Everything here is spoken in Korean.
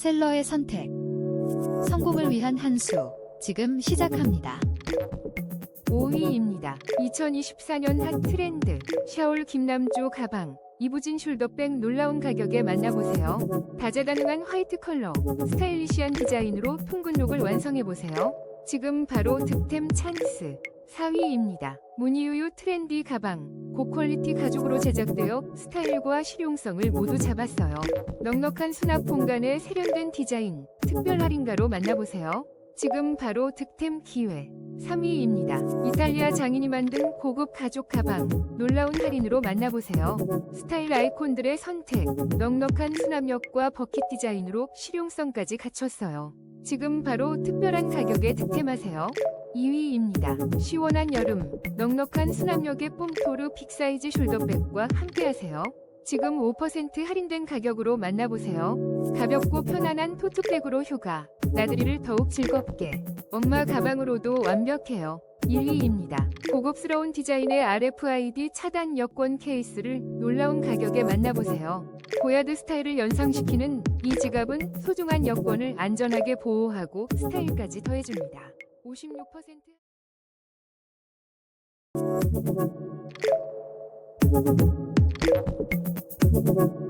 셀러의 선택. 성공을 위한 한 수. 지금 시작합니다. 5위입니다. 2024년 핫 트렌드 샤올 김남주 가방 이부진 숄더백 놀라운 가격에 만나보세요. 다재다능한 화이트 컬러 스타일리시한 디자인으로 통근 룩을 완성해보세요. 지금 바로 득템 찬스 4위입니다. 무늬우유 트렌디 가방 고퀄리티 가죽으로 제작되어 스타일과 실용성을 모두 잡았어요. 넉넉한 수납 공간에 세련된 디자인 특별 할인가로 만나보세요. 지금 바로 득템 기회 3위입니다. 이탈리아 장인이 만든 고급 가죽 가방 놀라운 할인으로 만나보세요. 스타일 아이콘들의 선택 넉넉한 수납력과 버킷 디자인으로 실용성까지 갖췄어요. 지금 바로 특별한 가격에 득템하세요. 2위입니다. 시원한 여름 넉넉한 수납력의 뽐토르 빅사이즈 숄더백과 함께하세요. 지금 5% 할인된 가격으로 만나보세요. 가볍고 편안한 토트백으로 휴가, 나들이를 더욱 즐겁게. 엄마 가방으로도 완벽해요. 1위입니다. 고급스러운 디자인의 RFID 차단 여권 케이스를 놀라운 가격에 만나보세요. 고야드 스타일을 연상시키는 이 지갑은 소중한 여권을 안전하게 보호하고 스타일까지 더해줍니다. 56%